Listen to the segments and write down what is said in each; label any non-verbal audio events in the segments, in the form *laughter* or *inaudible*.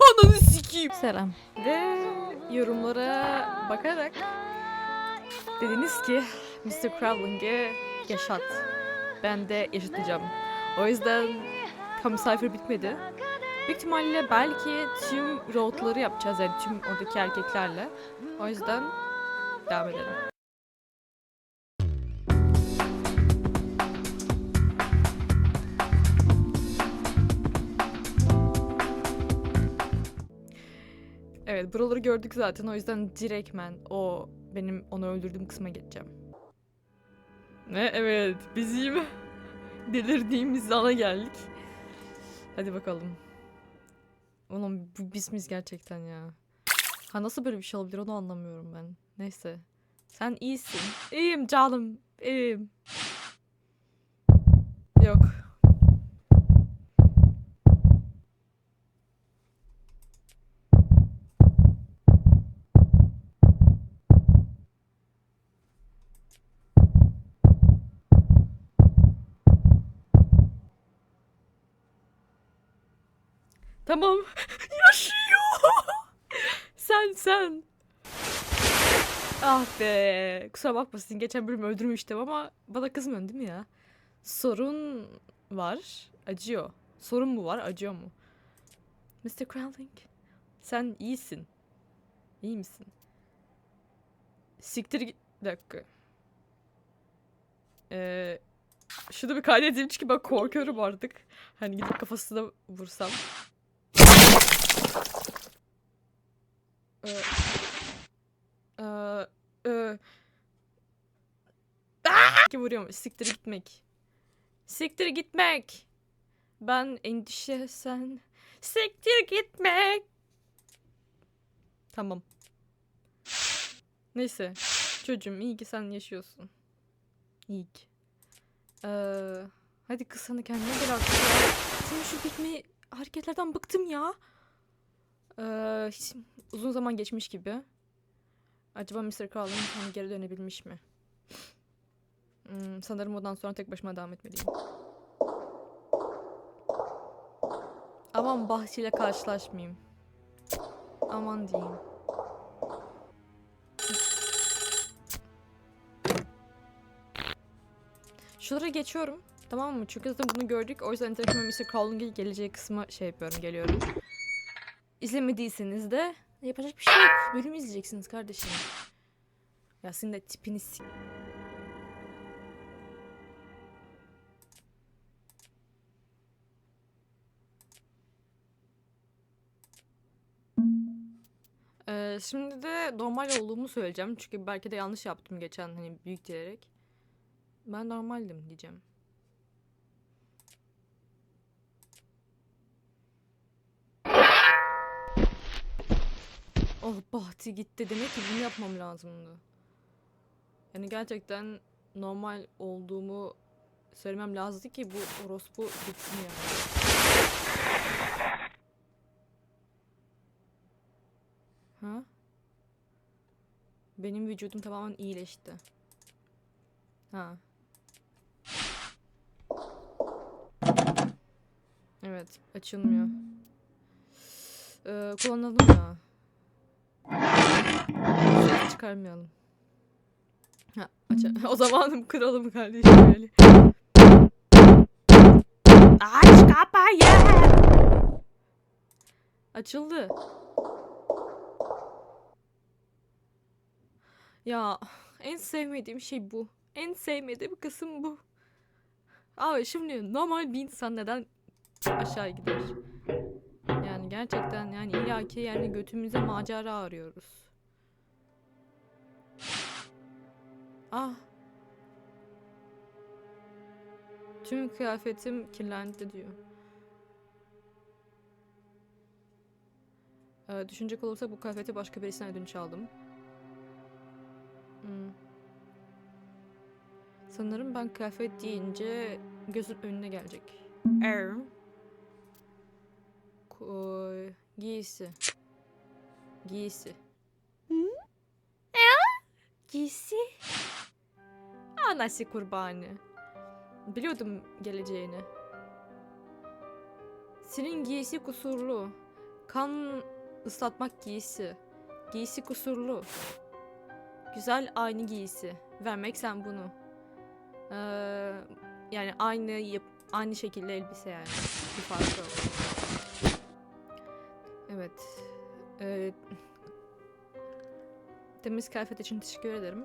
Ananı sikeyim. Selam. Ve yorumlara bakarak dediniz ki Mr. Crowling'i yaşat. Ben de yaşatacağım. O yüzden kamu sayfası bitmedi. Büyük ihtimalle belki tüm roadları yapacağız yani tüm oradaki erkeklerle. O yüzden devam edelim. Buraları gördük zaten o yüzden direktmen o benim onu öldürdüğüm kısma geçeceğim. Ne evet bizim delirdiğimiz ana geldik. Hadi bakalım. Oğlum bu biz miyiz gerçekten ya? Ha nasıl böyle bir şey olabilir onu anlamıyorum ben. Neyse. Sen iyisin. İyiyim canım. İyiyim. Yok. Tamam. *laughs* Yaşıyor. sen sen. Ah be. Kusura bakmasın. Geçen bölüm öldürmüştüm ama bana kızmıyorsun değil mi ya? Sorun var. Acıyor. Sorun mu var? Acıyor mu? Mr. Crowling. Sen iyisin. İyi misin? Siktir git. Dakika. Ee, şunu bir kaydedeyim çünkü ben korkuyorum artık. Hani gidip kafasına vursam. Ee, ee. Aa! Ki vuruyorum. Siktir gitmek. Siktir gitmek. Ben endişe sen. Siktir gitmek. Tamam. Neyse. Çocuğum iyi ki sen yaşıyorsun. İyi ki. Ee, hadi kız sana kendine gel artık. Senin şu gitme hareketlerden bıktım ya. Ee, hiç uzun zaman geçmiş gibi. Acaba Mr. Crowley hani geri dönebilmiş mi? Hmm, sanırım ondan sonra tek başıma devam etmeliyim. Aman bahçeyle karşılaşmayayım. Aman diyeyim. Şuralara geçiyorum. Tamam mı? Çünkü zaten bunu gördük. O yüzden direkt Mr. Crowling'in geleceği kısmı şey yapıyorum, geliyorum. İzlemediyseniz de yapacak bir şey yok. Bölüm izleyeceksiniz kardeşim. Ya senin de tipini s- Ee, şimdi de normal olduğumu söyleyeceğim. Çünkü belki de yanlış yaptım geçen hani büyük diyerek. Ben normaldim diyeceğim. Oh Bahti gitti demek ki bunu yapmam lazımdı. Yani gerçekten normal olduğumu söylemem lazımdı ki bu orospu gitsin yani. Ha? Benim vücudum tamamen iyileşti. Ha. Evet, açılmıyor. Ee, kullanalım ya. Çıkarmayalım. Ha, *laughs* o zaman kıralım kardeşim böyle. Aç kapıyı. Açıldı. Ya en sevmediğim şey bu. En sevmediğim kısım bu. Abi şimdi normal bir insan neden aşağı gider? Gerçekten yani illaki yani götümüze macera arıyoruz. Ah. Tüm kıyafetim kirlendi diyor. Ee, düşünecek olursak bu kıyafeti başka birisine ödünç aldım. Hmm. Sanırım ben kıyafet deyince gözüm önüne gelecek. Er. Ko- giysi. Giysi. Giysi. Anası kurbanı. Biliyordum geleceğini. Senin giysi kusurlu. kan ıslatmak giysi. Giysi kusurlu. Güzel aynı giysi. Vermek sen bunu. Ee, yani aynı yap aynı şekilde elbise yani. Bir farkı yok. Evet. Ee, temiz kıyafet için teşekkür ederim.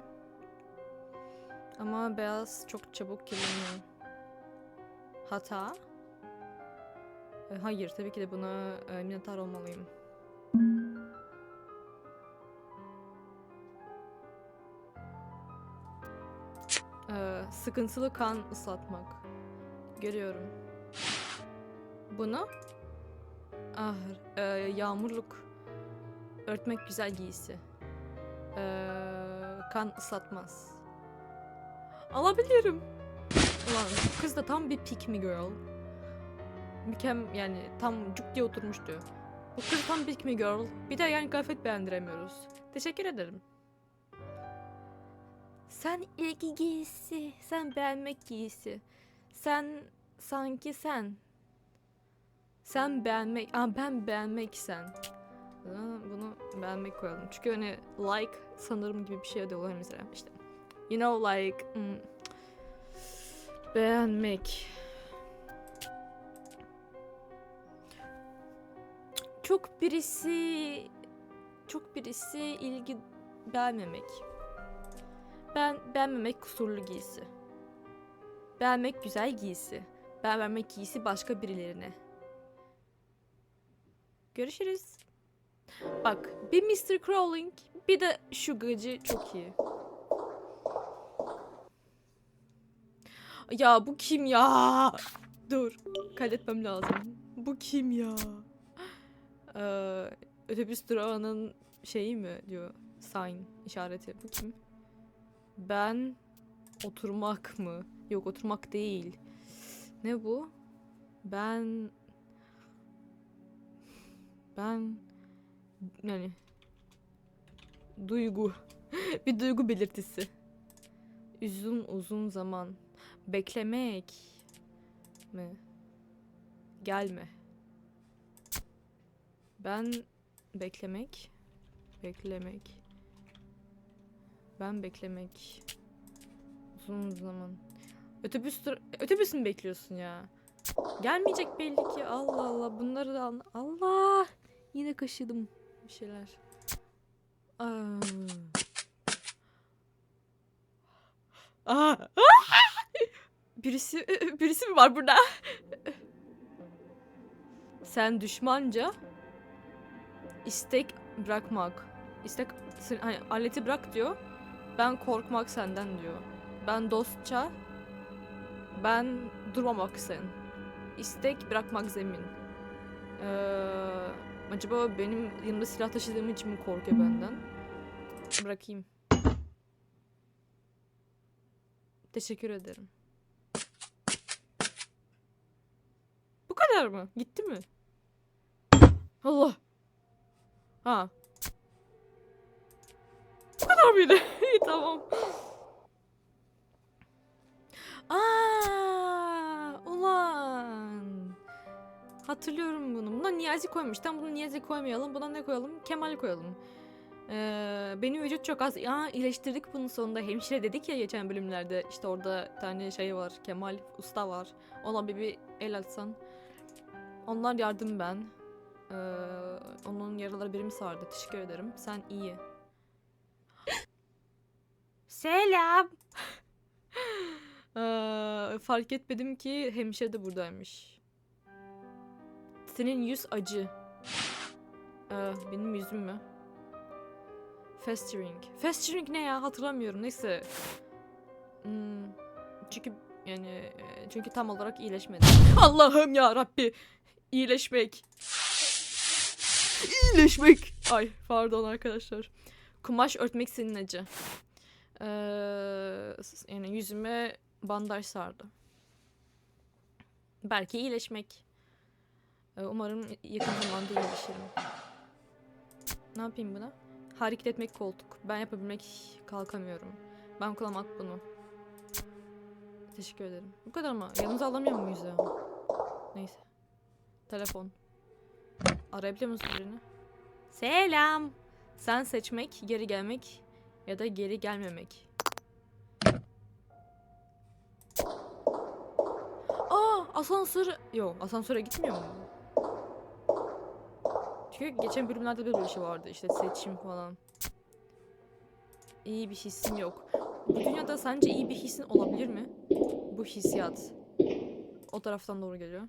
Ama beyaz çok çabuk kirleniyor. Hata. E, hayır, tabii ki de buna e, minnettar olmalıyım. E, sıkıntılı kan ıslatmak. Görüyorum. Bunu? Ah, e, yağmurluk. Örtmek güzel giysi. E, kan ıslatmaz. Alabilirim. Ulan bu kız da tam bir pick me girl. Mükem yani tam cuk diye oturmuştu. Bu kız tam pick me girl. Bir de yani kıyafet beğendiremiyoruz. Teşekkür ederim. Sen ilgi giysi, sen beğenmek giysi. Sen sanki sen. Sen beğenmek, aa ben beğenmek sen. Bunu beğenmek koyalım. Çünkü hani like sanırım gibi bir şey de olur mesela işte. You know like hmm, beğenmek. Çok birisi çok birisi ilgi beğenmemek. Ben beğenmemek kusurlu giysi. Beğenmek güzel giysi. Beğenmemek giysi başka birilerine. Görüşürüz. Bak bir Mr. Crawling bir de şu gıcı çok iyi. Ya bu kim ya? Dur. Kaydetmem lazım. Bu kim ya? Ee, otobüs durağının şeyi mi diyor? Sign işareti. Bu kim? Ben oturmak mı? Yok oturmak değil. Ne bu? Ben ben yani duygu. *laughs* bir duygu belirtisi. Uzun uzun zaman beklemek mi? Gelme. Ben beklemek beklemek ben beklemek uzun zaman otobüs dur otobüs mü bekliyorsun ya? Gelmeyecek belli ki. Allah Allah bunları da anla. Allah yine kaşıdım bir şeyler. Aa. Aa. Birisi birisi mi var burada? Sen düşmanca istek bırakmak. İstek hani aleti bırak diyor. Ben korkmak senden diyor. Ben dostça ben durmamak sen. İstek bırakmak zemin. Ee, acaba benim yanımda silah taşıdığım için mi korkuyor benden? Bırakayım. Teşekkür ederim. Bu kadar mı? Gitti mi? Allah. Ha. Bu kadar mıydı? *laughs* İyi tamam. Aa, Hatırlıyorum bunu. Buna Niyazi koymuş. Tam bunu Niyazi koymayalım. Buna ne koyalım? Kemal koyalım. Ee, benim vücut çok az. Ya iyileştirdik bunun sonunda. Hemşire dedik ya geçen bölümlerde. İşte orada tane şey var. Kemal usta var. Ona bir, bir el atsan. Onlar yardım ben. Ee, onun yaraları birimi sardı. Teşekkür ederim. Sen iyi. Selam. Ee, fark etmedim ki hemşire de buradaymış. Senin yüz acı. Ee, benim yüzüm mü? Festering. Festering ne ya? Hatırlamıyorum. Neyse. Hmm, çünkü yani çünkü tam olarak iyileşmedi. Allah'ım ya Rabbi. İyileşmek. İyileşmek. Ay pardon arkadaşlar. Kumaş örtmek senin acı. Ee, yani yüzüme bandaj sardı. Belki iyileşmek. Ee, umarım yakın zamanda iyileşirim. Ne yapayım buna? Hareket etmek koltuk. Ben yapabilmek kalkamıyorum. Ben kullanmak bunu. Teşekkür ederim. Bu kadar mı? Yanımıza alamıyor muyuz ya? Neyse. Telefon. Arayabiliyor musun birini? Selam. Sen seçmek, geri gelmek ya da geri gelmemek. Aa asansör... Yok asansöre gitmiyor mu? Çünkü geçen bölümlerde de böyle bir şey vardı işte seçim falan. İyi bir hissim yok. Bu dünyada sence iyi bir hissin olabilir mi? Bu hissiyat. O taraftan doğru geliyor.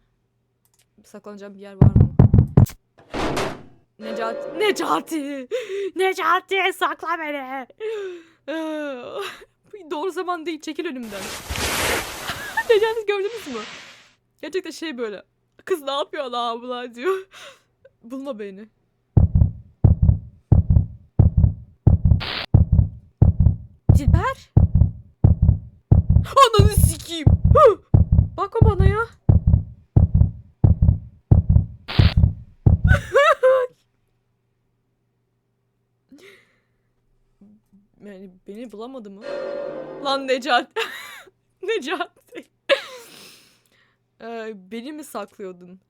Saklanacağım bir yer var mı? Necati. Necati! Necati sakla beni! *laughs* Doğru zaman değil çekil önümden. *laughs* Necati gördünüz mü? Gerçekten şey böyle. Kız ne yapıyor lan abla diyor. Bulma beni. Dilber? Ananı sikeyim. Hı! Bak o bana ya. *laughs* yani beni bulamadı mı? Lan Necat. *laughs* Necati. Ee, beni mi saklıyordun?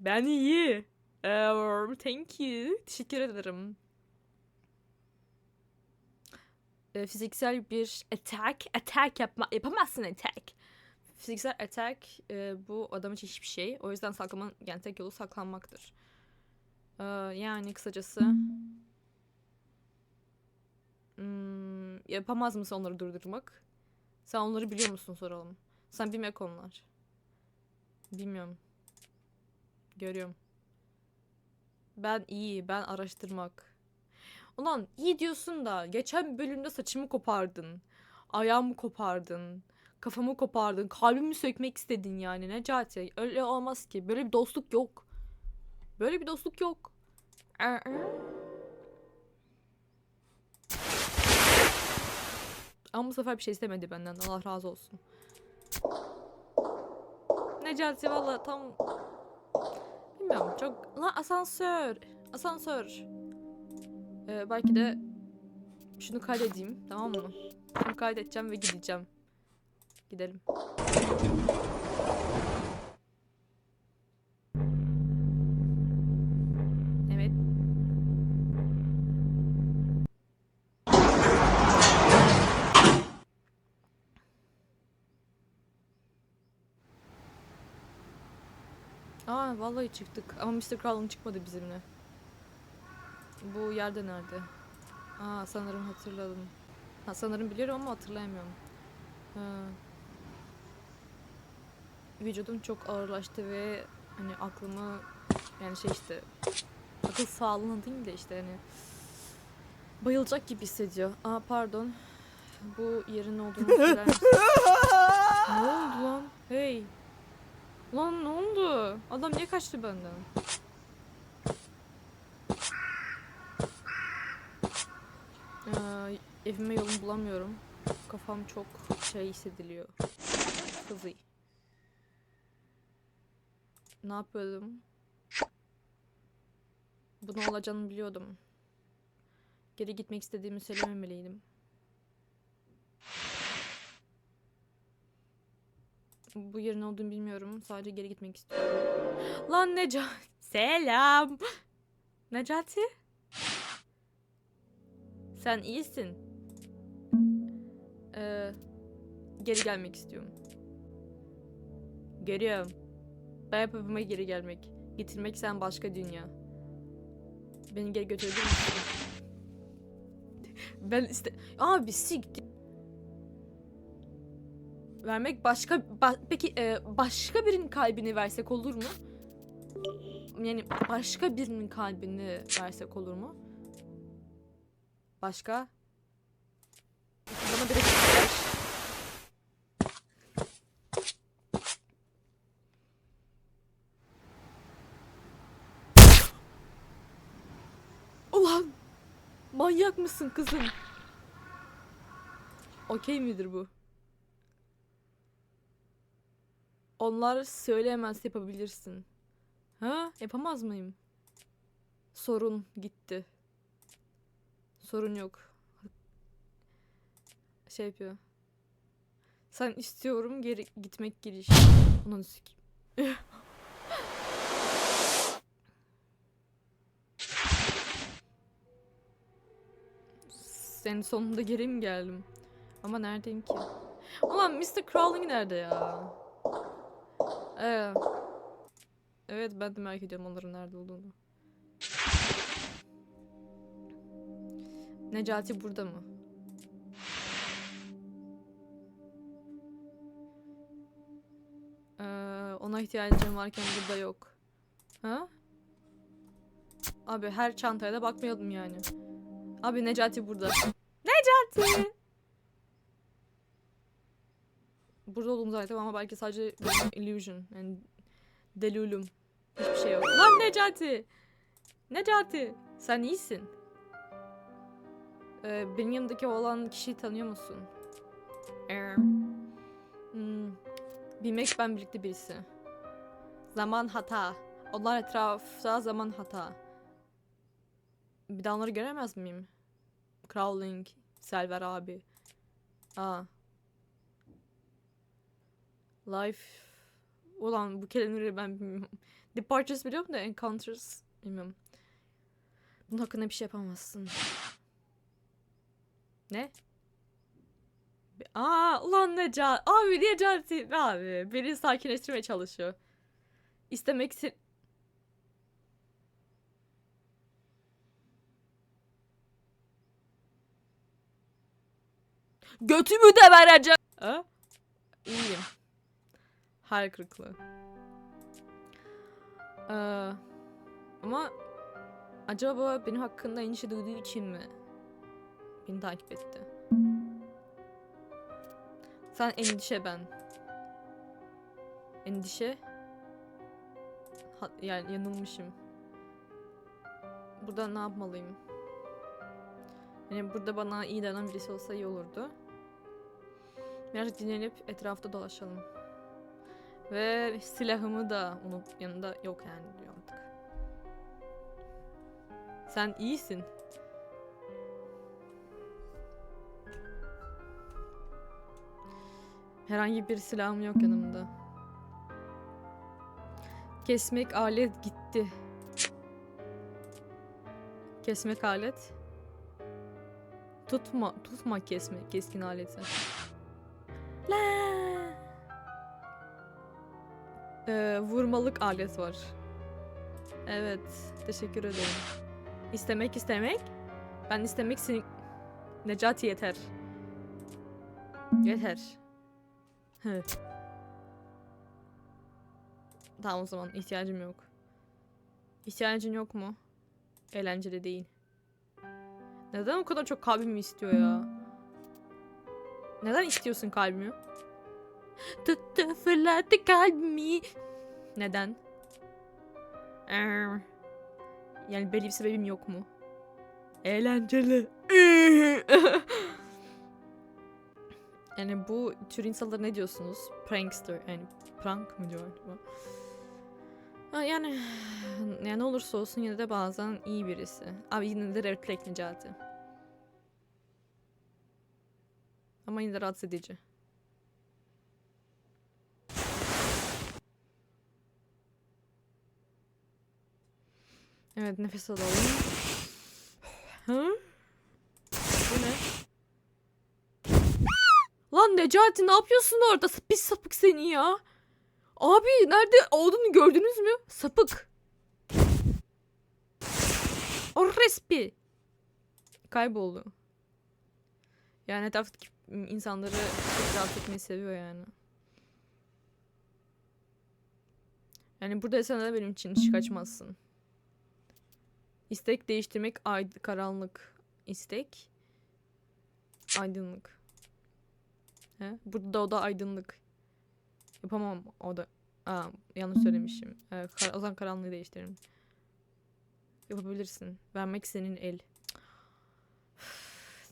Ben iyi. Ee, thank you. Teşekkür ederim. Ee, fiziksel bir attack. Attack yapma, yapamazsın attack. Fiziksel attack e, bu adam için hiçbir şey. O yüzden saklamanın yani tek yolu saklanmaktır. Ee, yani kısacası hmm, yapamaz mısın onları durdurmak? Sen onları biliyor musun soralım. Sen bilmek konular. Bilmiyorum. Görüyorum. Ben iyi, ben araştırmak. Ulan iyi diyorsun da geçen bölümde saçımı kopardın. Ayağımı kopardın. Kafamı kopardın. Kalbimi sökmek istedin yani Necati. Öyle olmaz ki. Böyle bir dostluk yok. Böyle bir dostluk yok. Ama bu sefer bir şey istemedi benden. Allah razı olsun. Necati valla tam... Bilmiyorum çok... Lan asansör. Asansör. Ee, belki de şunu kaydedeyim tamam mı? Şunu kaydedeceğim ve gideceğim. Gidelim. Evet. Vallahi çıktık ama Mr. Crowl'un çıkmadı bizimle. Bu yerde nerede? Aa sanırım hatırladım. Ha sanırım biliyorum ama hatırlayamıyorum. Ha. Vücudum çok ağırlaştı ve hani aklımı yani şey işte akıl sağlığına değil de işte hani bayılacak gibi hissediyor. Aa pardon. Bu yerin ne olduğunu *laughs* söyler misin? ne oldu lan? Hey. Lan ne oldu? Adam niye kaçtı benden? Ee, evime yolunu bulamıyorum. Kafam çok şey hissediliyor. Hızlı. Ne yapıyordum? Bunun olacağını biliyordum. Geri gitmek istediğimi söylememeliydim. Bu yerin olduğunu bilmiyorum. Sadece geri gitmek istiyorum. Lan Necati. Selam. Necati? Sen iyisin. Ee, geri gelmek istiyorum. Görüyorum. Ben yapıma geri gelmek. Getirmek sen başka dünya. Beni geri götürebilir misin? ben iste... Abi siktir. Vermek başka... ba- Peki e, başka birinin kalbini versek olur mu? Yani başka birinin kalbini versek olur mu? Başka? Bana bir. Ulan! Manyak mısın kızım? Okey midir bu? Onlar söyleyemez yapabilirsin. Ha? Yapamaz mıyım? Sorun gitti. Sorun yok. Şey yapıyor. Sen istiyorum geri gitmek giriş. Onun sikeyim. Senin sonunda geri mi geldim? Ama neredeyim ki? Ulan Mr. Crawling nerede ya? Ee, evet ben de merak ediyorum onların nerede olduğunu. Necati burada mı? Ee, ona ihtiyacım varken burada yok. Ha? Abi her çantaya da bakmayalım yani. Abi Necati burada. Necati! Burada olduğunu zaten ama belki sadece illusion. Yani delulum. Hiçbir şey yok. Lan Necati! Necati! Sen iyisin. Ee, benim yanımdaki olan kişiyi tanıyor musun? Ee, hmm, bilmek ben birlikte birisi. Zaman hata. Onlar etrafta zaman hata. Bir daha onları göremez miyim? Crowling, Selver abi. Aa. Life. Ulan bu kelimeleri ben bilmiyorum. *laughs* Departures biliyorum da Encounters bilmiyorum. Bunun hakkında bir şey yapamazsın. Ne? Aa ulan Necat. Abi Necati abi. Beni sakinleştirmeye çalışıyor. İstemek için... Götümü de vereceğim. Ha? İyiyim. Hayal kırıklığı. Ee, ama acaba benim hakkında endişe duyduğu için mi beni takip etti? Sen endişe ben. Endişe. Ha, yani yanılmışım. Burada ne yapmalıyım? Yani burada bana iyi davranan birisi olsa iyi olurdu. Biraz dinlenip etrafta dolaşalım. Ve silahımı da unut yanında yok yani diyor artık. Sen iyisin. Herhangi bir silahım yok yanımda. Kesmek alet gitti. Kesmek alet. Tutma, tutma kesme, keskin aleti. Ee, vurmalık alet var. Evet, teşekkür ederim. İstemek istemek. Ben istemek senin... Necati yeter. Yeter. Hı. tamam o zaman ihtiyacım yok. İhtiyacın yok mu? Eğlenceli değil. Neden o kadar çok kalbimi istiyor ya? Neden istiyorsun kalbimi? Tuttu fırlattı kalbimi. Neden? Err. Yani belli bir sebebim yok mu? Eğlenceli. *laughs* yani bu tür insanlara ne diyorsunuz? Prankster. Yani prank mı diyor acaba? Yani yani ne olursa olsun yine de bazen iyi birisi. Abi yine de reflek Necati. Ama yine de rahatsız edici. Evet nefes alalım. Hı? Bu ne? Lan Necati ne yapıyorsun orada? Pis sapık seni ya. Abi nerede olduğunu gördünüz mü? Sapık. O respi. Kayboldu. Yani etraftaki insanları rahatsız etmeyi seviyor yani. Yani burada sen de benim için hiç kaçmazsın. İstek değiştirmek ayd karanlık. İstek aydınlık. He? Burada o da aydınlık. Yapamam o da. Aa, yanlış söylemişim. Ee, kar- o zaman karanlığı değiştiririm. Yapabilirsin. Vermek senin el.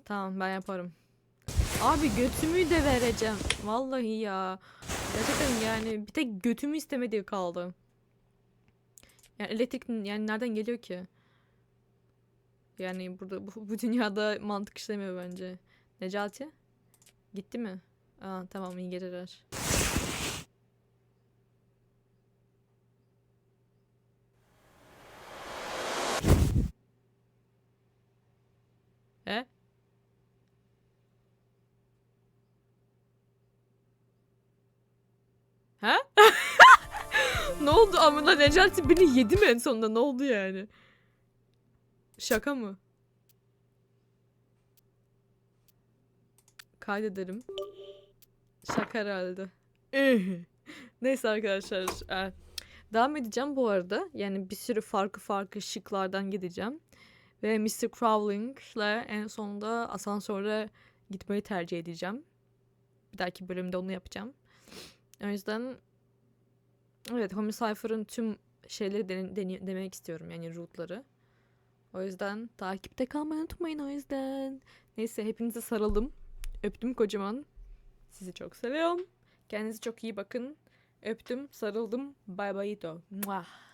tamam ben yaparım. Abi götümü de vereceğim. Vallahi ya. Gerçekten yani bir tek götümü istemediği kaldı. Yani elektrik yani nereden geliyor ki? Yani burada bu, bu dünyada mantık işlemiyor bence. Necati? Gitti mi? Aa, tamam iyi geceler. He? Ha? *laughs* ne oldu amına Necati beni yedi mi en sonunda ne oldu yani? Şaka mı? Kaydedelim. Şaka herhalde. *laughs* Neyse arkadaşlar. e, Devam edeceğim bu arada. Yani bir sürü farklı farklı şıklardan gideceğim. Ve Mr. Crowling'le en sonunda asansöre gitmeyi tercih edeceğim. Bir dahaki bölümde onu yapacağım. O yüzden evet Home Cypher'ın tüm şeyleri dene- dene- denemek istiyorum yani rootları. O yüzden takipte kalmayı unutmayın o yüzden. Neyse hepinize sarıldım. Öptüm kocaman. Sizi çok seviyorum. Kendinize çok iyi bakın. Öptüm, sarıldım. Bye bye. Muah.